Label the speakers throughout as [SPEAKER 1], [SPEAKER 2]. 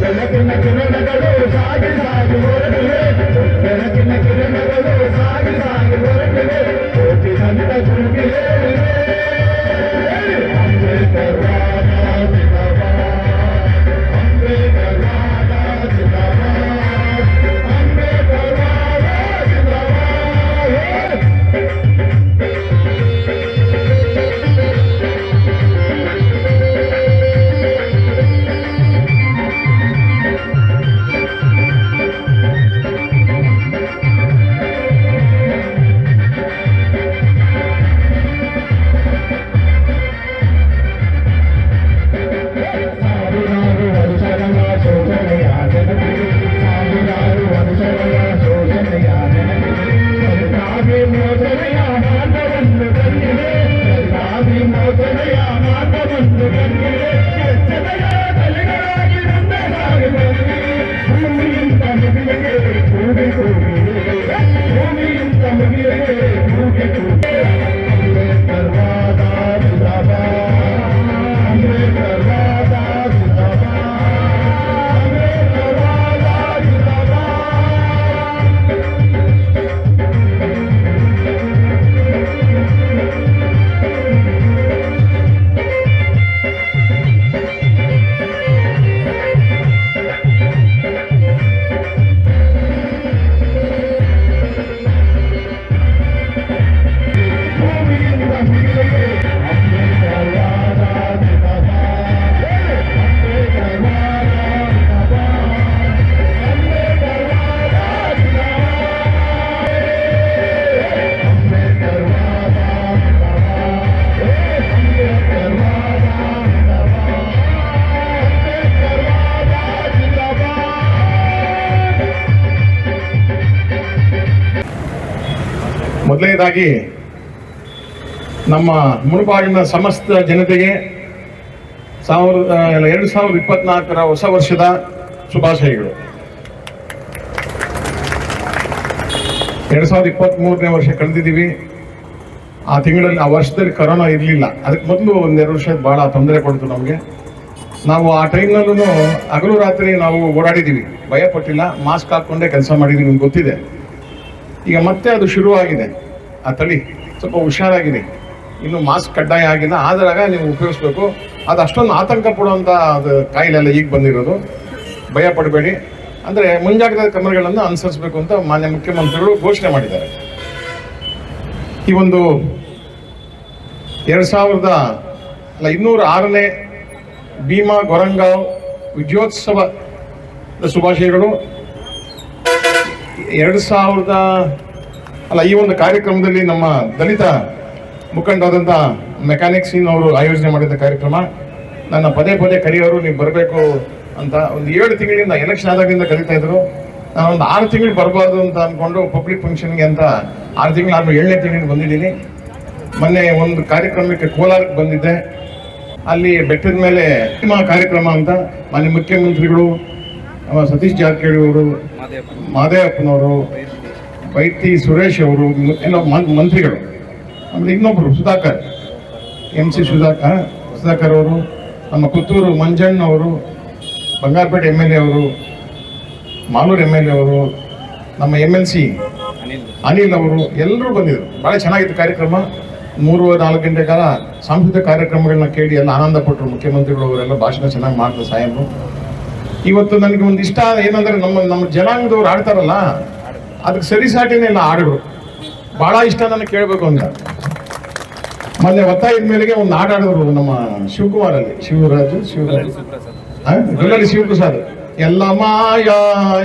[SPEAKER 1] ಬೆಳಕಿನ ಕಿರಣಗಳು ಸಾಗಿ ಸಾಗಿ ಹೊರಟಿವೆ ಬೆಳಕಿನ ಕಿರಣಗಳು ಸಾಗಿ ಸಾಗಿ ಹೊರಟಿವೆ
[SPEAKER 2] ಮೊದಲನೇದಾಗಿ ನಮ್ಮ ಮುಳುಬಾಗಿನ ಸಮಸ್ತ ಜನತೆಗೆ ಸಾವಿರದ ಎರಡು ಸಾವಿರದ ಇಪ್ಪತ್ನಾಲ್ಕರ ಹೊಸ ವರ್ಷದ ಶುಭಾಶಯಗಳು. ಎರಡು ಸಾವಿರದ ಇಪ್ಪತ್ತ್ಮೂರನೇ ವರ್ಷ ಕಳೆದಿದ್ದೀವಿ. ಆ ತಿಂಗಳಲ್ಲಿ, ಆ ವರ್ಷದಲ್ಲಿ ಕರೋನಾ ಇರಲಿಲ್ಲ. ಅದಕ್ಕೆ ಮೊದಲು ಒಂದೆರಡು ವರ್ಷ ಭಾಳ ತೊಂದರೆ ಕೊಡ್ತು ನಮಗೆ. ನಾವು ಆ ಟೈಮ್ನಲ್ಲೂ ಹಗಲು ರಾತ್ರಿ ನಾವು ಓಡಾಡಿದ್ದೀವಿ. ಭಯಪಟ್ಟಿಲ್ಲ ಮಾಸ್ಕ್ ಹಾಕ್ಕೊಂಡೇ ಕೆಲಸ ಮಾಡಿದ್ದೀವಿ, ನಿಮ್ಗೆ ಗೊತ್ತಿದೆ. ಈಗ ಮತ್ತೆ ಅದು ಶುರುವಾಗಿದೆ. ಆ ತಳಿ ಸ್ವಲ್ಪ ಹುಷಾರಾಗಿರಿ. ಇನ್ನು ಮಾಸ್ಕ್ ಕಡ್ಡಾಯ ಆಗಿಲ್ಲ. ಆದಾಗ ನೀವು ಉಪಯೋಗಿಸ್ಬೇಕು. ಅದು ಅಷ್ಟೊಂದು ಆತಂಕ ಪಡುವಂಥ ಅದು ಕಾಯಿಲೆ ಎಲ್ಲ ಈಗ ಬಂದಿರೋದು. ಭಯ ಪಡಬೇಡಿ. ಅಂದರೆ ಮುಂಜಾಗ್ರತಾ ಕ್ರಮಗಳನ್ನು ಅನುಸರಿಸಬೇಕು ಅಂತ ಮಾನ್ಯ ಮುಖ್ಯಮಂತ್ರಿಗಳು ಘೋಷಣೆ ಮಾಡಿದ್ದಾರೆ. ಈ ಒಂದು ಎರಡು ಸಾವಿರದ ಇನ್ನೂರ ಆರನೇ ಭೀಮಾ ಗೊರಂಗಾವ್ ವಿಜಯೋತ್ಸವದ ಶುಭಾಶಯಗಳು. ಎರಡು ಸಾವಿರದ ಅಲ್ಲ ಈ ಒಂದು ಕಾರ್ಯಕ್ರಮದಲ್ಲಿ ನಮ್ಮ ದಲಿತ ಮುಖಂಡರಾದಂಥ ಮೆಕ್ಯಾನಿಕ್ ಸೀನ್ ಅವರು ಆಯೋಜನೆ ಮಾಡಿದ ಕಾರ್ಯಕ್ರಮ. ನನ್ನ ಪದೇ ಪದೇ ಕರೆಯೋರು ನೀವು ಬರಬೇಕು ಅಂತ ಒಂದು ಏಳು ತಿಂಗಳಿಂದ ಎಲೆಕ್ಷನ್ ಆದಾಗಿಂದ ಕರೀತಾ ಇದ್ರು. ನಾನು ಒಂದು ಆರು ತಿಂಗಳು ಬರಬಾರ್ದು ಅಂತ ಅಂದ್ಕೊಂಡು ಪಬ್ಲಿಕ್ ಫಂಕ್ಷನ್ಗೆ ಅಂತ ಆರು ತಿಂಗಳು ಆದ್ಮೇಲೆ ಏಳನೇ ತಿಂಗಳಿಗೆ ಬಂದಿದ್ದೀನಿ. ಮೊನ್ನೆ ಒಂದು ಕಾರ್ಯಕ್ರಮಕ್ಕೆ ಕೋಲಾರಕ್ಕೆ ಬಂದಿದ್ದೆ. ಅಲ್ಲಿ ಬೆಟ್ಟದ ಮೇಲೆ ಸಿನಿಮಾ ಕಾರ್ಯಕ್ರಮ ಅಂತ ಮಾನ್ಯ ಮುಖ್ಯಮಂತ್ರಿಗಳು ನಮ್ಮ ಸತೀಶ್ ಜಾರಕಿಹೊಳಿ ಅವರು ಮಾದೇವಪ್ಪನವರು ವೈಟಿ ಸುರೇಶ್ ಅವರು ಎಲ್ಲ ಮಂ- ಮಂತ್ರಿಗಳು. ಆಮೇಲೆ ಇನ್ನೊಬ್ಬರು ಸುಧಾಕರ್. ಎಂ ಸಿ ಸುಧಾಕರ್ ಸುಧಾಕರ್ ಅವರು, ನಮ್ಮ ಪುತ್ತೂರು ಮಂಜಣ್ಣ ಅವರು, ಬಂಗಾರಪೇಟೆ ಎಂ ಎಲ್ ಎ ಅವರು, ಮಾಲೂರು ಎಂ ಎಲ್ ಎ ಅವರು, ನಮ್ಮ ಎಂ ಎಲ್ ಸಿ ಅನಿಲ್ ಅವರು ಎಲ್ಲರೂ ಬಂದಿದ್ರು. ಭಾಳ ಚೆನ್ನಾಗಿತ್ತು ಕಾರ್ಯಕ್ರಮ. ಮೂರು ನಾಲ್ಕು ಗಂಟೆ ಕಾಲ ಸಾಂಸ್ಕೃತಿಕ ಕಾರ್ಯಕ್ರಮಗಳನ್ನ ಕೇಳಿ ಎಲ್ಲ ಆನಂದ ಪಟ್ಟರು ಮುಖ್ಯಮಂತ್ರಿಗಳು ಅವರೆಲ್ಲ ಭಾಷಣ ಚೆನ್ನಾಗಿ ಮಾಡ್ತಾರೆ ಸಾಯಂರು ಇವತ್ತು ನನಗೆ ಒಂದು ಇಷ್ಟ ಏನಂದರೆ ನಮ್ಮ ನಮ್ಮ ಜನಾಂಗದವ್ರು ಆಡ್ತಾರಲ್ಲ ಅದಕ್ಕೆ ಸರಿಸಾಟಿನೇ ಇಲ್ಲ ಹಾಡುಗಳು ಭಾಳ ಇಷ್ಟ ನನಗೆ ಕೇಳಬೇಕು ಅಂತ. ಮೊನ್ನೆ ಒತ್ತಾಯದ ಮೇಲೆಗೆ ಒಂದು ಹಾಡು ಆಡಿದ್ರು ನಮ್ಮ ಶಿವಕುಮಾರ್ ಅಲ್ಲಿ ಶಿವರಾಜು ಶಿವರಾಜ್. ಆ? ಗುಲ್ಲಳ್ಳಿ ಶಿವಪ್ರಸಾದ್. ಎಲ್ಲ ಮಾಯ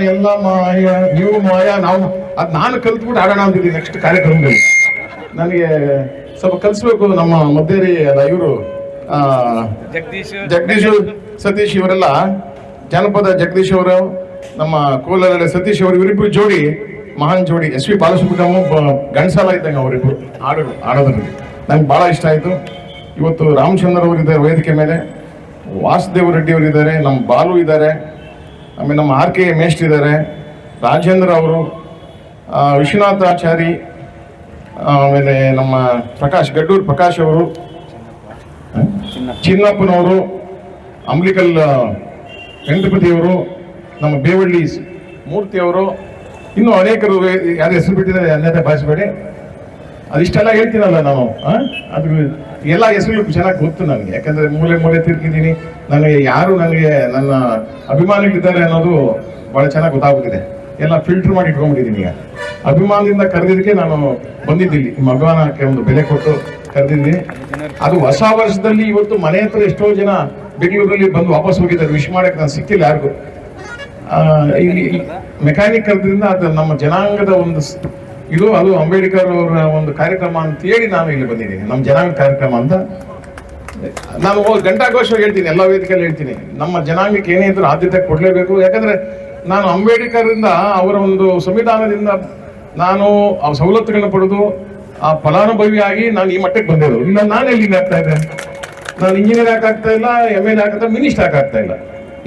[SPEAKER 2] ಎಲ್ಲ ಮಾಯ ನೀವು ಮಾಯಾ ನಾವು. ಅದ್ ನಾನು ಕಲ್ತ್ಬಿಟ್ಟು ಆಡೋಣ ಅಂತಿದ್ದೀನಿ ನೆಕ್ಸ್ಟ್ ಕಾರ್ಯಕ್ರಮದಲ್ಲಿ. ನನಗೆ ಸ್ವಲ್ಪ ಕಲಿಸ್ಬೇಕು ನಮ್ಮ ಮದ್ದೇರಿ ಅಲ್ಲ ಇವರು.
[SPEAKER 3] ಜಗದೀಶ್
[SPEAKER 2] ಜಗದೀಶ್ ಸತೀಶ್ ಇವರೆಲ್ಲ. ಜನಪದ ಜಗದೀಶ್ ಅವರು ನಮ್ಮ ಕೋಲಾರ ಸತೀಶ್ ಅವರು ಇವರಿಬ್ರು ಜೋಡಿ ಮಹಾನ್ ಜೋಡಿ ಎಸ್ ವಿ ಬಾಲಸುಬ್ರಹ್ಮಣ್ಯ ಒಬ್ಬ ಗಂಡಸಾಲ ಇದ್ದಂಗೆ ಅವರಿಬ್ರು ಹಾಡುಗಳು ಹಾಡೋದ್ರಲ್ಲಿ ನಂಗೆ ಭಾಳ ಇಷ್ಟ ಆಯಿತು. ಇವತ್ತು ರಾಮಚಂದ್ರ ಅವರು ಇದ್ದಾರೆ ವೇದಿಕೆ ಮೇಲೆ. ವಾಸುದೇವ ರೆಡ್ಡಿ ಅವರು ಇದ್ದಾರೆ, ನಮ್ಮ ಬಾಲು ಇದ್ದಾರೆ. ಆಮೇಲೆ ನಮ್ಮ ಆರ್ ಕೆ ಮೇಸ್ಟ್ ಇದ್ದಾರೆ. ರಾಜೇಂದ್ರ ಅವರು ವಿಶ್ವನಾಥಾಚಾರಿ ಆಮೇಲೆ ನಮ್ಮ ಪ್ರಕಾಶ್, ಗಡ್ಡೂರ್ ಪ್ರಕಾಶ್ ಅವರು
[SPEAKER 3] ಚಿನ್ನ
[SPEAKER 2] ಚಿನ್ನಪ್ಪನವರು, ಅಂಬ್ಲಿಕಲ್ ಗಣಪತಿಯವರು ನಮ್ಮ ಬೇವಳ್ಳಿ ಮೂರ್ತಿಯವರು ಇನ್ನೂ ಅನೇಕರು ಯಾರು ಹೆಸರು ಬಿಟ್ಟಿದ್ದಾರೆ ಅನ್ಯತೆ ಭಾಷೆಬೇಡಿ ಅದಿಷ್ಟೆಲ್ಲ ಹೇಳ್ತೀನಲ್ಲ ಆ? ಅದು ಎಲ್ಲ ಹೆಸರುಗಳು ಚೆನ್ನಾಗಿ ಗೊತ್ತು ನನಗೆ. ಯಾಕಂದ್ರೆ ಮೂಲೆ ಮೂಲೆ ತಿರ್ಗಿದ್ದೀನಿ. ನನಗೆ ಯಾರು ನನಗೆ ನನ್ನ ಅಭಿಮಾನಿಗಳಿದ್ದಾರೆ ಅನ್ನೋದು ಬಹಳ ಚೆನ್ನಾಗಿ ಗೊತ್ತಾಗ್ಬಿಟ್ಟಿದೆ. ಎಲ್ಲ ಫಿಲ್ಟರ್ ಮಾಡಿ ಇಟ್ಕೊಂಡ್ಬಿಟ್ಟಿದ್ದೀನಿ ಈಗ. ಅಭಿಮಾನದಿಂದ ಕರೆದಿದ್ದಕ್ಕೆ ನಾನು ಬಂದಿದ್ದೀನಿ ನಿಮ್ಮ ಅಭಿಮಾನಕ್ಕೆ ಒಂದು ಬೆಲೆ ಕೊಟ್ಟು ಕರೆದಿದ್ದೀನಿ. ಅದು ಹೊಸ ವರ್ಷದಲ್ಲಿ ಇವತ್ತು ಮನೆ ಹತ್ರ ಎಷ್ಟೋ ಜನ ಬೆಂಗಳೂರಲ್ಲಿ ಬಂದು ವಾಪಸ್ ಹೋಗಿದ್ದಾರೆ. ವಿಶ್ ಮಾಡಕ್ಕೆ ನಾನು ಸಿಕ್ಕಿಲ್ಲ ಯಾರಿಗೂ. ಆ, ಇಲ್ಲಿ ಮೆಕ್ಯಾನಿಕ್ ಕರೆದ್ರಿಂದ ಅದು ನಮ್ಮ ಜನಾಂಗದ ಒಂದು ಇದು ಅದು ಅಂಬೇಡ್ಕರ್ ಅವರ ಒಂದು ಕಾರ್ಯಕ್ರಮ ಅಂತ ಹೇಳಿ ನಾನು ಇಲ್ಲಿ ಬಂದಿದ್ದೀನಿ. ನಮ್ಮ ಜನಾಂಗ ಕಾರ್ಯಕ್ರಮ ಅಂತ. ನಾನು ಗಂಟಾ ಗಂಟಾಘೋಷ ಹೇಳ್ತೀನಿ ಎಲ್ಲ ವೇದಿಕೆಯಲ್ಲಿ ಹೇಳ್ತೀನಿ. ನಮ್ಮ ಜನಾಂಗಕ್ಕೆ ಏನೇ ಇದ್ರೂ ಆದ್ಯತೆ ಕೊಡಲೇಬೇಕು. ಯಾಕಂದ್ರೆ ನಾನು ಅಂಬೇಡ್ಕರಿಂದ ಅವರ ಒಂದು ಸಂವಿಧಾನದಿಂದ ನಾನು ಆ ಸವಲತ್ತುಗಳನ್ನ ಪಡೆದು ಆ ಫಲಾನುಭವಿಯಾಗಿ ನಾನು ಈ ಮಟ್ಟಕ್ಕೆ ಬಂದಿರೋದು. ಇಲ್ಲ ನಾನು ಎಲ್ಲಿಗೆ ಆಗ್ತಾ ಇದ್ದೆ? ನಾನು ಇಂಜಿನಿಯರ್ ಆಗ್ತಾ ಇಲ್ಲ ಎಂ ಎಲ್ ಆಗ್ತಾ ಮಿನಿಸ್ಟರ್ ಆಗ್ತಾ ಇಲ್ಲ.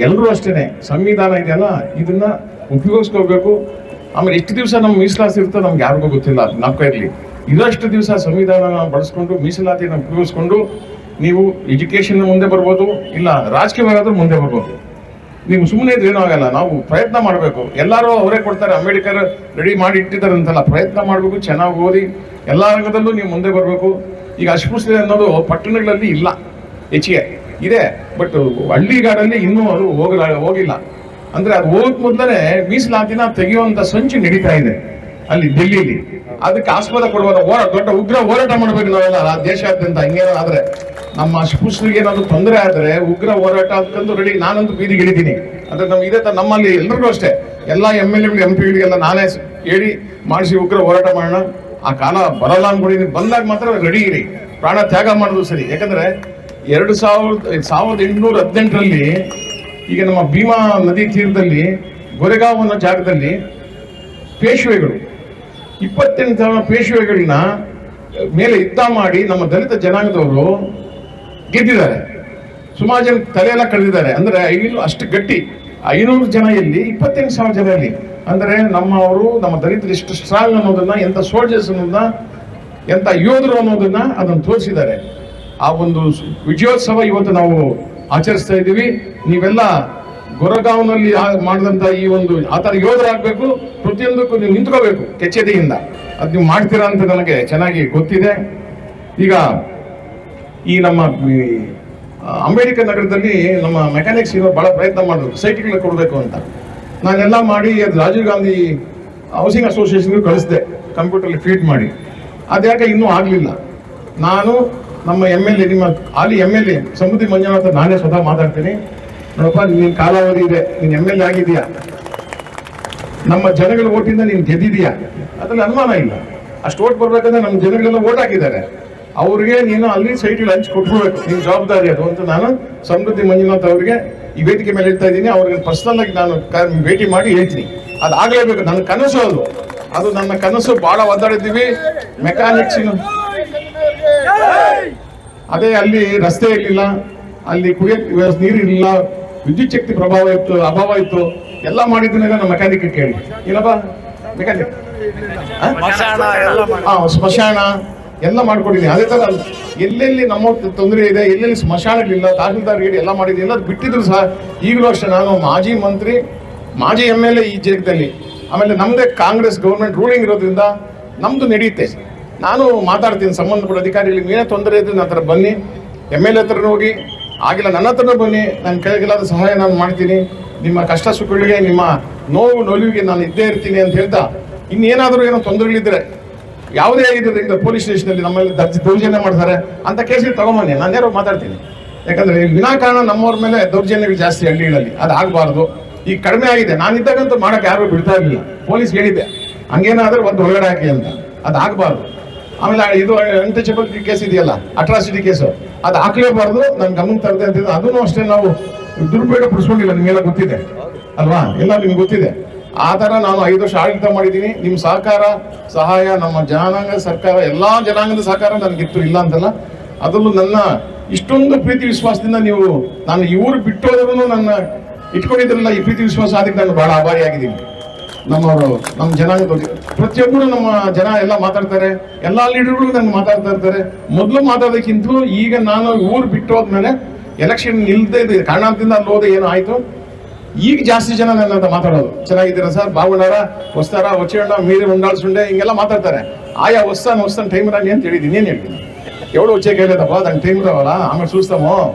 [SPEAKER 2] ಎಲ್ಲರೂ ಅಷ್ಟೇನೆ. ಸಂವಿಧಾನ ಇದೆಯಲ್ಲ, ಇದನ್ನ ಉಪಯೋಗಿಸ್ಕೋಬೇಕು ಆಮೇಲೆ ಎಷ್ಟು ದಿವಸ ನಮ್ಮ ಮೀಸಲಾತಿ ಇರುತ್ತೋ ನಮ್ಗೆ ಯಾರಿಗೂ ಗೊತ್ತಿಲ್ಲ ನಾಲ್ಕ ಇರಲಿ. ಇದಷ್ಟು ದಿವಸ ಸಂವಿಧಾನ ಬಳಸ್ಕೊಂಡು, ಮೀಸಲಾತಿಯನ್ನು ಉಪಯೋಗಿಸ್ಕೊಂಡು ನೀವು ಎಜುಕೇಶನ್ ಮುಂದೆ ಬರ್ಬೋದು, ಇಲ್ಲ ರಾಜಕೀಯವಾಗಾದ್ರೂ ಮುಂದೆ ಬರ್ಬೋದು. ನೀವು ಸುಮ್ಮನೆ ಇದ್ರೆ ಏನೂ ಆಗಲ್ಲ, ನಾವು ಪ್ರಯತ್ನ ಮಾಡಬೇಕು. ಎಲ್ಲರೂ ಅವರೇ ಕೊಡ್ತಾರೆ, ಅಂಬೇಡ್ಕರ್ ರೆಡಿ ಮಾಡಿ ಇಟ್ಟಿದ್ದಾರೆ ಅಂತಲ್ಲ, ಪ್ರಯತ್ನ ಮಾಡಬೇಕು, ಚೆನ್ನಾಗಿ ಓದಿ, ಎಲ್ಲ ರಂಗದಲ್ಲೂ ನೀವು ಮುಂದೆ ಬರಬೇಕು. ಈಗ ಅಸ್ಪೃಶ್ಯತೆ ಅನ್ನೋದು ಪಟ್ಟಣಗಳಲ್ಲಿ ಇಲ್ಲ, ಹೆಚ್ಚಿಗೆ. ಇದೆ. ಬಟ್ ಹಳ್ಳಿಗಾಡಲ್ಲಿ ಇನ್ನೂ ಅದು ಹೋಗಲ, ಹೋಗಿಲ್ಲ. ಅಂದ್ರೆ ಅದು ಹೋಗಕ್ ಮೊದಲೇ ಮೀಸಲಾತಿನ ತೆಗೆಯುವಂತ ಸಂಚು ನಡೀತಾ ಇದೆ ಅಲ್ಲಿ ಡೆಲ್ಲಿಲಿ ಅದಕ್ಕೆ ಆಸ್ಪದ ಕೊಡುವ ಹೋರಾಟ ದೊಡ್ಡ ಉಗ್ರ ಹೋರಾಟ ಮಾಡಬೇಕು ನಾವೆಲ್ಲ ದೇಶಾದ್ಯಂತ. ಹಿಂಗೇನೋ ಆದ್ರೆ ನಮ್ಮ ಅಸ್ಪೃಶ್ಯರಿಗೆ ಏನಾದ್ರು ತೊಂದರೆ ಆದ್ರೆ ಉಗ್ರ ಹೋರಾಟ ಅಂತಂದು ರೆಡಿ ನಾನಂತೂ ಬೀದಿಗೆ ಇಳಿದೀನಿ. ಅಂದ್ರೆ ನಮ್ಗೆ ಇದೇ ತರ ನಮ್ಮಲ್ಲಿ ಎಲ್ರಿಗೂ ಅಷ್ಟೇ. ಎಲ್ಲ ಎಂ ಎಲ್ ಎಗಳು, ಎಂ ಪಿಗಳಿಗೆಲ್ಲ ನಾನೇ ಹೇಳಿ ಮಾಡಿಸಿ ಉಗ್ರ ಹೋರಾಟ ಮಾಡೋಣ. ಆ ಕಾಲ ಬರಲ್ಲ ಅನ್ಕೊಂಡಿದ್ದೀನಿ ಬಂದಾಗ ಮಾತ್ರ ರೆಡಿ ಇರಿ. ಪ್ರಾಣ ತ್ಯಾಗ ಮಾಡೋದು ಸರಿ. ಯಾಕಂದ್ರೆ ಎರಡು ಸಾವಿರದ ಸಾವಿರದ ಎಂಟುನೂರ ಹದಿನೆಂಟರಲ್ಲಿ ಈಗ ನಮ್ಮ ಭೀಮಾ ನದಿ ತೀರದಲ್ಲಿ ಗೊರೆಗಾಂವ್ ಅನ್ನೋ ಜಾಗದಲ್ಲಿ ಪೇಶ್ವೆಗಳು, ಇಪ್ಪತ್ತೆಂಟು ಸಾವಿರ ಪೇಶ್ವೆಗಳನ್ನ ಮೇಲೆ ಯುದ್ಧ ಮಾಡಿ ನಮ್ಮ ದಲಿತ ಜನಾಂಗದವರು ಗೆದ್ದಿದ್ದಾರೆ. ಸುಮಾರು ಜನ ತಲೆಯೆಲ್ಲ ಕಳೆದಿದ್ದಾರೆ. ಅಂದ್ರೆ ಐನೂರು ಅಷ್ಟು ಗಟ್ಟಿ. ಐನೂರು ಜನ ಎಲ್ಲಿ? ಇಪ್ಪತ್ತೆಂಟು ಸಾವಿರ ಜನ ಇಲ್ಲಿ ಅಂದ್ರೆ ನಮ್ಮವರು, ನಮ್ಮ ದಲಿತರು ಎಷ್ಟು ಸ್ಟ್ರಾಂಗ್ ಅನ್ನೋದನ್ನ ಎಂತ ಸೋಲ್ಜರ್ಸ್ ಅನ್ನೋದನ್ನ ಎಂತ ಯೋಧರು ಅನ್ನೋದನ್ನ ಅದನ್ನು ತೋರಿಸಿದ್ದಾರೆ. ಆ ಒಂದು ವಿಜಯೋತ್ಸವ ಇವತ್ತು ನಾವು ಆಚರಿಸ್ತಾ ಇದ್ದೀವಿ. ನೀವೆಲ್ಲ ಗೊರಗಾಂವ್ನಲ್ಲಿ ಮಾಡಿದಂತ ಈ ಒಂದು ಆ ಥರ ಯೋಧರಾಗಬೇಕು ಪ್ರತಿಯೊಂದಕ್ಕೂ ನೀವು ನಿಂತ್ಕೋಬೇಕು ಕೆಚ್ಚೆದೆಯಿಂದ. ಅದು ನೀವು ಮಾಡ್ತೀರಾ ಅಂತ ನನಗೆ ಚೆನ್ನಾಗಿ ಗೊತ್ತಿದೆ. ಈಗ ಈ ನಮ್ಮ ಅಂಬೇಡ್ಕರ್ ನಗರದಲ್ಲಿ ನಮ್ಮ ಮೆಕ್ಯಾನಿಕ್ಸ್ ಇರೋ ಬಹಳ ಪ್ರಯತ್ನ ಮಾಡಿದ್ರು. ಸೈಟ್ಗಳನ್ನ ಕೊಡಬೇಕು ಅಂತ. ನಾನೆಲ್ಲ ಮಾಡಿ ಅದು ರಾಜೀವ್ ಗಾಂಧಿ ಹೌಸಿಂಗ್ ಅಸೋಸಿಯೇಷನ್ಗೆ ಕಳಿಸಿದೆ ಕಂಪ್ಯೂಟರ್ಲಿ ಫೀಡ್ ಮಾಡಿ. ಅದ್ಯಾಕೆ ಇನ್ನೂ ಆಗಲಿಲ್ಲ. ನಾನು ನಮ್ಮ ಎಂ ಎಲ್ ಎ ನಿಮ್ಮ ಹಾಲಿ M L A Samruddhi Manjunatha ನಾನೇ ಸ್ವತಃ ಮಾತಾಡ್ತೀನಿ. ನೋಡಪ್ಪ ನಿನ್ನ ಕಾಲಾವಧಿ ಇದೆ. ನೀನು ಎಂ ಎಲ್ ಎ ಆಗಿದೆಯಾ ನಮ್ಮ ಜನಗಳ ಓಟಿಂದ ನೀನು ಗೆದ್ದಿದೆಯಾ ಅದ್ರಲ್ಲಿ ಅನುಮಾನ ಇಲ್ಲ. ಅಷ್ಟು ಓಟ್ ಬರ್ಬೇಕಂದ್ರೆ ನಮ್ಮ ಜನಗಳೆಲ್ಲ ಓಟ್ ಹಾಕಿದ್ದಾರೆ. ಅವ್ರಿಗೆ ನೀನು ಅಲ್ಲಿ ಸೈಟ್ಗಳು ಹಂಚಿ ಕೊಟ್ಬಿಡ್ಬೇಕು. ನಿನ್ ಜವಾಬ್ದಾರಿ ಅದು ಅಂತ ನಾನು ಸಮೃದ್ಧಿ ಮಂಜುನಾಥ್ ಅವರಿಗೆ ಈ ವೇದಿಕೆ ಮೇಲೆ ಹೇಳ್ತಾ ಇದ್ದೀನಿ. ಅವ್ರಿಗೆ ಪರ್ಸನಲ್ ಆಗಿ ನಾನು ಭೇಟಿ ಮಾಡಿ ಹೇಳ್ತೀನಿ. ಅದು ನನ್ನ ಕನಸು ಅದು. ಅದು ನನ್ನ ಕನಸು. ಭಾಳ ಒದ್ದಾಡಿದ್ದೀವಿ. ಮೆಕ್ಯಾನಿಕ್ಸ್ ಅದೇ ಅಲ್ಲಿ ರಸ್ತೆ ಇರಲಿಲ್ಲ, ಅಲ್ಲಿ ವ್ಯವಸ್ಥೆ, ನೀರು ಇರಲಿಲ್ಲ, ವಿದ್ಯುತ್ ಶಕ್ತಿ ಪ್ರಭಾವ ಇತ್ತು, ಅಭಾವ ಇತ್ತು, ಎಲ್ಲ ಮಾಡಿದ್ದನ್ನೆಲ್ಲ ನಮ್ಮ ಮೆಕ್ಯಾನಿಕ್ ಕೇಳಿ. ಏನಪ್ಪ ಮೆಕ್ಯಾನಿಕ್ ಸ್ಮಶಾನ ಎಲ್ಲ ಮಾಡ್ಕೊಟ್ಟಿದ್ದೀನಿ. ಅದೇ ತರ ಎಲ್ಲೆಲ್ಲಿ ನಮ್ಮ ತೊಂದರೆ ಇದೆ, ಎಲ್ಲೆಲ್ಲಿ ಸ್ಮಶಾನಗಳಿಲ್ಲ ಹೇಳಿ ಎಲ್ಲ ಮಾಡಿದ್ದೀನಿ. ಎಲ್ಲ ಬಿಟ್ಟಿದ್ರು ಸಹ ಈಗಲೂ ಅಷ್ಟೇ. ನಾನು ಮಾಜಿ ಮಂತ್ರಿ, ಮಾಜಿ ಎಂ ಎಲ್ ಎ ಈ ಜಗದಲ್ಲಿ. ಆಮೇಲೆ ನಮ್ಮದೇ ಕಾಂಗ್ರೆಸ್ ಗೌರ್ಮೆಂಟ್ ರೂಲಿಂಗ್ ಇರೋದ್ರಿಂದ ನಮ್ದು ನಡೆಯುತ್ತೆ ನಾನು ಮಾತಾಡ್ತೀನಿ, ಸಂಬಂಧಪಟ್ಟ ಅಧಿಕಾರಿಗಳಿಗೆ ಏನೇ ತೊಂದರೆ ಇದ್ರೆ ನನ್ನ ಹತ್ರ ಬನ್ನಿ. ಎಂ ಎಲ್ ಎ ಹತ್ರ ಹೋಗಿ. ಆಗಿಲ್ಲ, ನನ್ನ ಹತ್ರನೂ ಬನ್ನಿ. ನನ್ನ ಕೆಳಗಿಲ್ಲಾದ ಸಹಾಯ ನಾನು ಮಾಡ್ತೀನಿ. ನಿಮ್ಮ ಕಷ್ಟ ಸುಖಗಳಿಗೆ, ನಿಮ್ಮ ನೋವು, ನೋಲಿವಿಗೆ ನಾನು ಇದ್ದೇ ಇರ್ತೀನಿ ಅಂತ ಹೇಳ್ತಾ, ಇನ್ನೇನಾದರೂ ಏನೋ ತೊಂದರೆಗಳಿದ್ರೆ, ಯಾವುದೇ ಈಗ ಪೊಲೀಸ್ ಸ್ಟೇಷನಲ್ಲಿ ನಮ್ಮಲ್ಲಿ ದರ್ಜೆ ದೌರ್ಜನ್ಯ ಮಾಡ್ತಾರೆ ಅಂತ ಕೇಸಿಗೆ ತಗೊಂಬನ್ನಿ. ನಾನು ಯಾರೋ ಮಾತಾಡ್ತೀನಿ. ಯಾಕಂದ್ರೆ ವಿನಾಕಾರಣ ನಮ್ಮವ್ರ ಮೇಲೆ ದೌರ್ಜನ್ಯಗಳು ಜಾಸ್ತಿ ಹಳ್ಳಿಗಳಲ್ಲಿ. ಅದು ಆಗಬಾರ್ದು. ಈಗ ಕಡಿಮೆ ಆಗಿದೆ. ನಾನು ಇದ್ದಾಗಂತೂ ಮಾಡಕ್ಕೆ ಯಾರು ಬಿಡ್ತಾ ಇರಲಿಲ್ಲ. ಪೊಲೀಸ್ ಹೇಳಿದೆ ಹಂಗೇನಾದ್ರೆ ಒಂದು ಹೊರಗಡೆ ಹಾಕಿ ಅಂತ. ಅದು ಆಗಬಾರ್ದು. ಆಮೇಲೆ ಇದು ಅನ್ಟಚಬಲ್ ಕೇಸ್ ಇದೆಯಲ್ಲ ಅಟ್ರಾಸಿಟಿ ಕೇಸು. ಅದು ಹಾಕ್ಲೇಬಾರ್ದು ನನ್ನ ಗಮನ ತರದೆ ಅಂತ ಅದನ್ನು ಅಷ್ಟೇ ನಾವು ದುರುಪಯೋಗ ಪಡಿಸ್ಕೊಂಡಿಲ್ಲ, ನಿಮಗೆಲ್ಲ ಗೊತ್ತಿದೆ. ಅಲ್ವಾ? ಎಲ್ಲ ನಿಮ್ಗೆ ಗೊತ್ತಿದೆ. ಆ ಥರ ನಾನು ಐದು ವರ್ಷ ಆಡಳಿತ ಮಾಡಿದ್ದೀನಿ. ನಿಮ್ಮ ಸಹಕಾರ, ಸಹಾಯ, ನಮ್ಮ ಜನಾಂಗ ಸರ್ಕಾರ, ಎಲ್ಲ ಜನಾಂಗದ ಸಹಕಾರ ನನಗಿತ್ತು, ಇಲ್ಲ ಅಂತಲ್ಲ. ಅದರಲ್ಲೂ ನನ್ನ ಇಷ್ಟೊಂದು ಪ್ರೀತಿ ವಿಶ್ವಾಸದಿಂದ ನೀವು, ನಾನು ಇವರು ಬಿಟ್ಟೋದ್ರೂ ನನ್ನ ಇಟ್ಕೊಂಡಿದ್ರಲ್ಲ ಈ ಪ್ರೀತಿ ವಿಶ್ವಾಸ ಅದಕ್ಕೆ ನಾನು ಬಹಳ ಆಭಾರಿಯಾಗಿದ್ದೀನಿ. ನಮ್ಮವರು, ನಮ್ಮ ಜನ ಬಗ್ಗೆ ಪ್ರತಿಯೊಬ್ಬರು ನಮ್ಮ ಜನ ಎಲ್ಲ ಮಾತಾಡ್ತಾರೆ. ಎಲ್ಲ ಲೀಡರ್ಗಳು ನಂಗೆ ಮಾತಾಡ್ತಾ ಇರ್ತಾರೆ. ಮೊದಲು ಮಾತಾಡೋದಕ್ಕಿಂತ ಈಗ ನಾನು ಊರು ಬಿಟ್ಟು ಹೋದ್ಮೇಲೆ ಎಲೆಕ್ಷನ್ ನಿಲ್ದೇ ಇದೆ. ಕಾರಣದಿಂದ ಅಲ್ಲಿ ಹೋದೆ ಏನೋ ಆಯಿತು. ಈಗ ಜಾಸ್ತಿ ಜನ ನನ್ನ ಮಾತಾಡೋದು. ಚೆನ್ನಾಗಿದ್ದೀರಾ ಸರ್? ಬಾಗುಂಡಾರ ಹೊಸ್ತಾರ ಒಚ್ಚಣ್ಣ ಮೀರಿ ಮಂಡಾಳ್ ಸುಂಡೆ ಹಿಂಗೆಲ್ಲ ಮಾತಾಡ್ತಾರೆ. ಆಯಾ ಹೊಸ್ತಾನ ಹೊಸ್ತಾನ ಟೈಮ್ ಇರಲಿ ಅಂತ ಹೇಳಿದ್ದೀನಿ. ಏನು ಹೇಳ್ತೀನಿ? ಎವಳು ಒಚ್ಚೆ ಕೇಳಿದಪ್ಪ ನನ್ನ ಟೈಮ್ ಇದಾವಲ್ಲ ಆಮೇಲೆ ಸೂಸ್ತಾಮೋ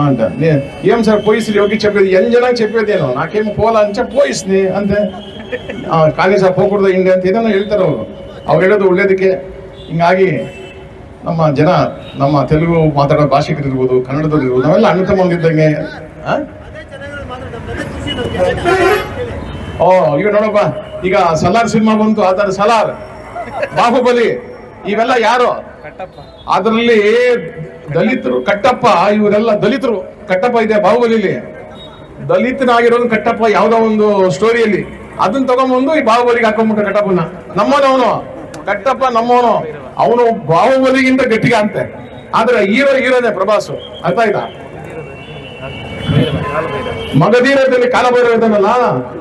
[SPEAKER 2] అంట నే- ఏం సార్ పోయిస్తుంది ఎవరికి చెప్పేది ఎన్ని జనానికి చెప్పేది నేను నాకేం పోలా అని చెప్పి పోయిస్తుంది అంతే ಆ, ಖಾಲಿ ಸರ್ ಹೋಗ್ಕೊಡ್ದ ಹಿಂಗೆ ಅಂತ ಏನೋ ಹೇಳ್ತಾರೆ ಅವರು ಅವ್ರು ಹೇಳೋದು ಒಳ್ಳೇದಕ್ಕೆ ಹಿಂಗಾಗಿ ನಮ್ಮ ಜನ ನಮ್ಮ ತೆಲುಗು ಮಾತಾಡೋ ಭಾಷಿಕರು ಇರ್ಬೋದು ಕನ್ನಡದವ್ರು ಇರ್ಬೋದು ನಾವೆಲ್ಲ ಅಣ್ಣ ತಮ್ಮಂದಿದ್ದಂಗೆ ಆ? ಓ ಈಗ ನೋಡಪ್ಪ ಈಗ ಸಲಾರ್ ಸಿನಿಮಾ ಬಂತು ಆ ಥರ ಸಲಾರ್ ಬಾಹುಬಲಿ ಇವೆಲ್ಲ ಯಾರು
[SPEAKER 3] ಕಟ್ಟಪ್ಪ
[SPEAKER 2] ಅದರಲ್ಲಿ ದಲಿತರು, ಕಟ್ಟಪ್ಪ, ಇವರೆಲ್ಲ ದಲಿತರು. ಕಟ್ಟಪ್ಪ ಇದೆ ಬಾಹುಬಲಿಲಿ. ದಲಿತನಾಗಿರೋದು ಕಟ್ಟಪ್ಪ ಯಾವ್ದೋ ಒಂದು ಸ್ಟೋರಿಯಲ್ಲಿ ಅದನ್ನ ತಗೊಂಬಂದು ಈ ಬಾಹುಬಲಿಗೆ ಹಾಕೊಂಡ್ಬಿಟ್ಟ ಕಟ್ಟಪ್ಪನ ನಮ್ಮನವನು ಕಟ್ಟಪ್ಪ ನಮ್ಮವನು. ಅವನು ಬಾಹುಬಲಿಗಿಂತ ಗಟ್ಟಿಗೆ ಅಂತೆ. ಆದ್ರೆ ಹೀರೋ ಪ್ರಭಾಸ್. ಅರ್ಥ ಆಯ್ತಾ? ಮಗಧೀರದಲ್ಲಿ ಕಾಲಭೈರವ ಇದ್ದಾನಲ್ಲ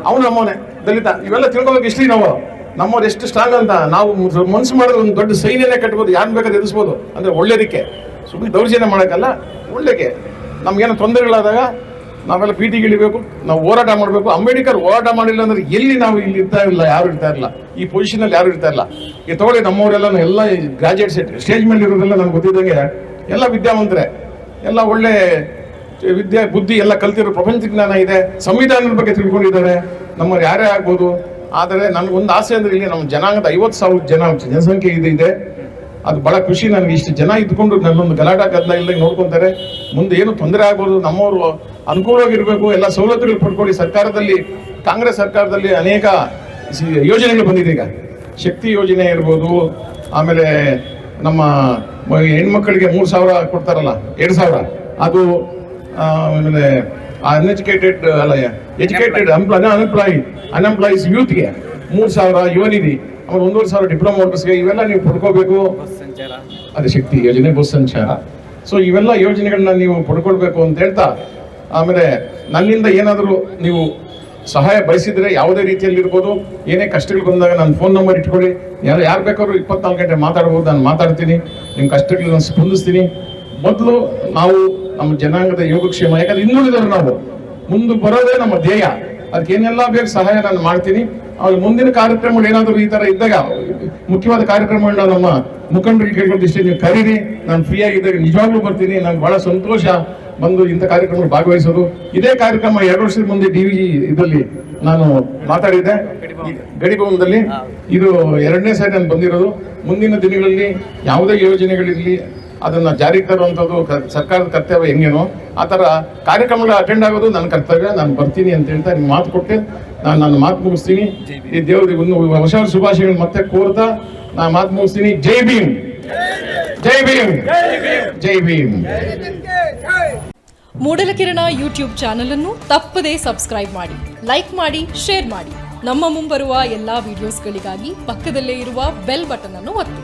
[SPEAKER 2] ಅವನು ನಮ್ಮವನೇ. ದಲಿತ. ಇವೆಲ್ಲ ತಿಳ್ಕೊಬೇಕು ಇಷ್ಟೇ ನಾವು? ನಮ್ಮವ್ರು ಎಷ್ಟು ಸ್ಟ್ರಾಂಗ್ ಅಂತ. ನಾವು ಮನ್ಸು ಮಾಡಿದ್ರೆ ಒಂದು ದೊಡ್ಡ ಸೈನ್ಯನೇ ಕಟ್ಬೋದು. ಯಾರು ಬೇಕಾದ್ರೆ ಎದುರಿಸ್ಬೋದು. ಅಂದ್ರೆ ಒಳ್ಳೇದಕ್ಕೆ. ಸುಮ್ಮನೆ ದೌರ್ಜನ್ಯ ಮಾಡೋಕ್ಕಲ್ಲ ಒಳ್ಳೆಗೆ ನಮ್ಗೇನೋ ತೊಂದರೆಗಳಾದಾಗ ನಾವೆಲ್ಲ ಪೀಟಿಗೆ ಇಳಿಬೇಕು, ನಾವು ಹೋರಾಟ ಮಾಡಬೇಕು. ಅಂಬೇಡ್ಕರ್ ಹೋರಾಟ ಮಾಡಿಲ್ಲ ಅಂದ್ರೆ ಎಲ್ಲಿ ನಾವು ಇಲ್ಲಿ ಇರ್ತಾ ಇಲ್ಲ, ಯಾರು ಇರ್ತಾ ಇಲ್ಲ? ಈ ಪೊಸಿಷನಲ್ಲಿ ಯಾರು ಇರ್ತಾ ಇಲ್ಲ? ಈ ತಗೊಳ್ಳಿ ನಮ್ಮವರೆಲ್ಲ ಎಲ್ಲ ಗ್ರಾಜುಯೇಟ್ ಸೆಟ್ ಸ್ಟೇಜ್ ಮೇಲೆ ಇರೋದೆಲ್ಲ ನನಗೆ ಗೊತ್ತಿದ್ದಂಗೆ ಎಲ್ಲ ವಿದ್ಯಾವಂತರೇ. ಎಲ್ಲ ಒಳ್ಳೆ ವಿದ್ಯೆ ಬುದ್ಧಿ ಎಲ್ಲ ಕಲ್ತಿರೋ ಪ್ರಪಂಚ ಜ್ಞಾನ ಇದೆ. ಸಂವಿಧಾನದ ಬಗ್ಗೆ ತಿಳ್ಕೊಂಡಿದ್ದಾರೆ. ನಮ್ಮವ್ರು ಯಾರೇ ಆಗ್ಬೋದು. ಆದರೆ ನನಗೊಂದು ಆಸೆ ಅಂದ್ರೆ ಇಲ್ಲಿ ನಮ್ಮ ಜನಾಂಗದ ಐವತ್ತು ಸಾವಿರ ಜನ ಜನಸಂಖ್ಯೆ ಇದೆ ಇದೆ. ಅದು ಬಹಳ ಖುಷಿ ನನಗೆ. ಇಷ್ಟು ಜನ ಇದ್ಕೊಂಡು ನನ್ನೊಂದು ಗಲಾಟೆ ಗದ್ದಲ ಇಲ್ಲದೆ ನೋಡ್ಕೊಂತಾರೆ. ಮುಂದೆ ಏನು ತೊಂದರೆ ಆಗ್ಬೋದು ನಮ್ಮವರು ಅನುಕೂಲವಾಗಿರಬೇಕು, ಎಲ್ಲ ಸವಲತ್ತುಗಳು ಪಡ್ಕೊಳ್ಳಿ. ಸರ್ಕಾರದಲ್ಲಿ, ಕಾಂಗ್ರೆಸ್ ಸರ್ಕಾರದಲ್ಲಿ ಅನೇಕ ಯೋಜನೆಗಳು ಬಂದಿದೆ ಈಗ. ಶಕ್ತಿ ಯೋಜನೆ ಇರ್ಬೋದು, ಆಮೇಲೆ ನಮ್ಮ ಹೆಣ್ಮಕ್ಳಿಗೆ ಮೂರು ಸಾವಿರ ಕೊಡ್ತಾರಲ್ಲ, ಎರಡು ಸಾವಿರ. ಅದು ಆಮೇಲೆ ಅನ್ಎಜುಕೇಟೆಡ್ ಅಲ್ಲ, ಎಜುಕೇಟೆಡ್ ಅನ್ಎಂಪ್ಲಾಯ್ ಅನ್ಎಂಪ್ಲಾಯೀಸ್ ಯೂತ್ಗೆ ಮೂರು ಸಾವಿರ ಯುವ ಆಮೇಲೆ ಒಂದೂವರೆ ಸಾವಿರ ಡಿಪ್ಲೊಮಾ ವರ್ಕರ್ಸ್ಗೆ ಇವೆಲ್ಲ ನೀವು ಪಡ್ಕೋಬೇಕು. ಅದೇ ಶಕ್ತಿ ಯೋಜನೆ ಬಸ್ ಸಂಚಾರ. ಸೊ ಇವೆಲ್ಲ ಯೋಜನೆಗಳನ್ನ ನೀವು ಪಡ್ಕೊಳ್ಬೇಕು ಅಂತ ಹೇಳ್ತಾ ಆಮೇಲೆ ನನ್ನಿಂದ ಏನಾದರೂ ನೀವು ಸಹಾಯ ಬಯಸಿದ್ರೆ ಯಾವುದೇ ರೀತಿಯಲ್ಲಿ ಇರ್ಬೋದು. ಏನೇ ಕಷ್ಟಗಳು ಬಂದಾಗ ನನ್ನ ಫೋನ್ ನಂಬರ್ ಇಟ್ಕೊಳ್ಳಿ. ಯಾರು ಯಾರು ಬೇಕಾದ್ರೂ ಇಪ್ಪತ್ನಾಲ್ಕು ಗಂಟೆ ಮಾತಾಡ್ಬೋದು ನಾನು ಮಾತಾಡ್ತೀನಿ. ನಿಮ್ಮ ಕಷ್ಟಗಳನ್ನ ಸ್ಪಂದಿಸ್ತೀನಿ. ಮೊದಲು ನಾವು ನಮ್ಮ ಜನಾಂಗದ ಯೋಗಕ್ಷೇಮ ಯಾಕಂದ್ರೆ ಇನ್ನುಳಿದವರು ನಾವು. ಮುಂದೆ ಬರೋದೇ ನಮ್ಮ ಧ್ಯೇಯ. ಅದಕ್ಕೆ ಏನೆಲ್ಲ ಬೇಕು ಸಹಾಯ ನಾನು ಮಾಡ್ತೀನಿ. ಅವ್ರ ಮುಂದಿನ ಕಾರ್ಯಕ್ರಮಗಳು ಏನಾದರೂ ಈ ತರ ಇದ್ದಾಗ ಮುಖ್ಯವಾದ ಕಾರ್ಯಕ್ರಮಗಳನ್ನ ನಮ್ಮ ಮುಖಂಡರಿಗೆ ಕೇಳ್ಕೊಂಡು ಇಷ್ಟೇ ನೀವು ಕರೀರಿ. ನಾನು ಫ್ರೀ ಆಗಿದ್ದಾಗ ನಿಜವಾಗ್ಲೂ ಬರ್ತೀನಿ. ನಂಗೆ ಬಹಳ ಸಂತೋಷ ಬಂದು ಇಂಥ ಕಾರ್ಯಕ್ರಮಗಳು ಭಾಗವಹಿಸೋದು. ಇದೇ ಕಾರ್ಯಕ್ರಮ ಎರಡು ವರ್ಷದ ಮುಂದೆ ಡಿ ವಿ ಇದರಲ್ಲಿ ನಾನು ಮಾತಾಡಿದ್ದೆ. ಗಡಿ ಗಡಿಭವನದಲ್ಲಿ ಇದು ಎರಡನೇ ಸಾರಿ ನಾನು ಬಂದಿರೋದು. ಮುಂದಿನ ದಿನಗಳಲ್ಲಿ ಯಾವುದೇ ಯೋಜನೆಗಳಿರಲಿ ಅದನ್ನ ಜಾರಿಗೆ ತರುವಂಥದ್ದು ಕ- ಸರ್ಕಾರದ ಕರ್ತವ್ಯ ಹೆಂಗೇನೋ ಆ ಥರ ಕಾರ್ಯಕ್ರಮಗಳು ಅಟೆಂಡ್ ಆಗೋದು ನನ್ನ ಕರ್ತವ್ಯ. ನಾನು ಬರ್ತೀನಿ ಅಂತ ಹೇಳ್ತಾ ನಿಮ್ಗೆ ಮಾತು ಕೊಟ್ಟೆ. ನಾನು ನನ್ನ ಮಾತು ಮುಗಿಸ್ತೀನಿ. ಈ ದೇವರಿಗೆ ಒಂದು ಹೊಸ ವರ್ಷ ಶುಭಾಶಯಗಳು ಮತ್ತೆ ಕೋರ್ತಾ. ನಾನು ಮಾತು ಮುಗಿಸ್ತೀನಿ. ಜೈ ಭೀಮ್. ಜೈ ಭೀಮ್. ಜೈ ಭೀಮ್.
[SPEAKER 4] ಮೂಡಲಕಿರಣ ಯೂಟ್ಯೂಬ್ ಚಾನಲ್ ಅನ್ನು ತಪ್ಪದೇ ಸಬ್ಸ್ಕ್ರೈಬ್ ಮಾಡಿ ಲೈಕ್ ಮಾಡಿ ಶೇರ್ ಮಾಡಿ. ನಮ್ಮ ಮುಂಬರುವ ಎಲ್ಲಾ ವಿಡಿಯೋಸ್ಗಳಿಗಾಗಿ ಪಕ್ಕದಲ್ಲೇ ಇರುವ ಬೆಲ್ ಬಟನ್ ಅನ್ನು ಒತ್ತಿ.